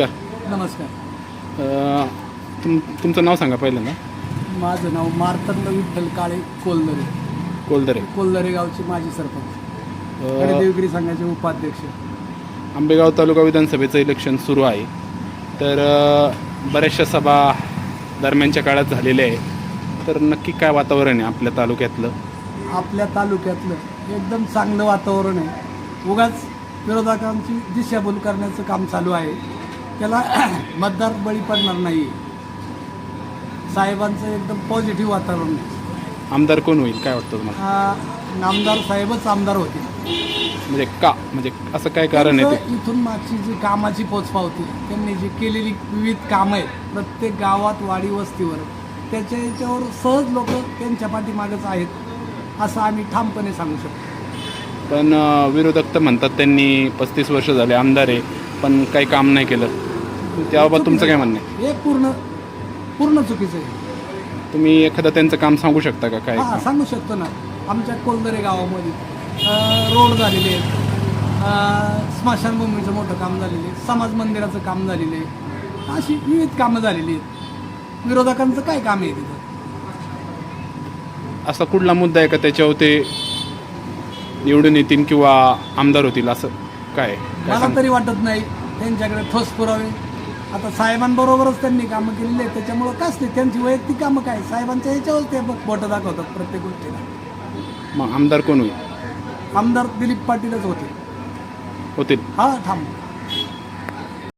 नमस्कार. अ, तुम तुमचं नाव सांगा पहिल्यांदा. माझं नाव मार्तंड विठ्ठल काळे कोलदरे. कोलदरे. कोलदरे गावचे माजी सरपंच. देवगिरी संघाचे उपाध्यक्ष. आंबेगाव तालुका विधानसभेचं इलेक्शन सुरू आहे. तर बऱ्याचशा सभा दरम्यानच्या काळात झालेल्या आहे तर नक्की काय वातावरण आहे आपल्या तालुक्यातलं? आपल्या तालुक्यातलं एकदम चांगलं वातावरण आहे. उगाच विरोधकांची दिशाभूल करण्याचं काम चालू आहे. त्याला मतदार बळी पडणार नाही. साहेबांचं एकदम पॉझिटिव्ह वातावरण आहे. आमदार कोण होईल? काय वाटतं तुम्हाला? आ, नामदार साहेबच आमदार होते. म्हणजे का? म्हणजे असं काय कारण आहे ते? त्यांचं इथून मागची जी कामाची पोचपावती त्यांनी जी केलेली विविध कामं आहेत प्रत्येक गावात वाडी वस्तीवर त्याच्या याच्यावर सहज लोक त्यांच्या पाठीमागच आहेत असं आम्ही ठामपणे सांगू शकतो. पण अ, विरोधक तर म्हणतात त्यांनी पस्तीस वर्ष झाले आमदार आहे पण काही काम नाही केलं. त्याबाबत तुमचं काय म्हणणं आहे? हे पूर्ण पूर्ण चुकीचं आहे. तुम्ही एखादं त्यांचं काम सांगू शकता का काय? हां सांगू शकतो ना. आमच्या कोलदरे गावामध्ये अं, रोड झालेले आहेत. अं, स्मशानभूमीचं मोठं काम झालेलं आहे समाज मंदिराचं काम झालेलं आहे अशी विविध कामं झालेली आहेत. विरोधकांचं काय काम आहे तिथं? असा कुठला मुद्दा आहे का त्याच्यावर ते निवडून येतील किंवा आमदार होतील असं काय? मला तरी वाटत नाही. त्यांच्याकडे ठोस पुरावे आता साहेबांबरोबरच त्यांनी कामं केलेली आहेत. त्याच्यामुळं काच नाही. त्यांची वैयक्तिक कामं काय? साहेबांच्या याच्यावर ते बोटं दाखवतात प्रत्येक गोष्टीला. मग आमदार कोण होईल? आमदार दिलीप पाटीलच होते. होतील. हा थांब.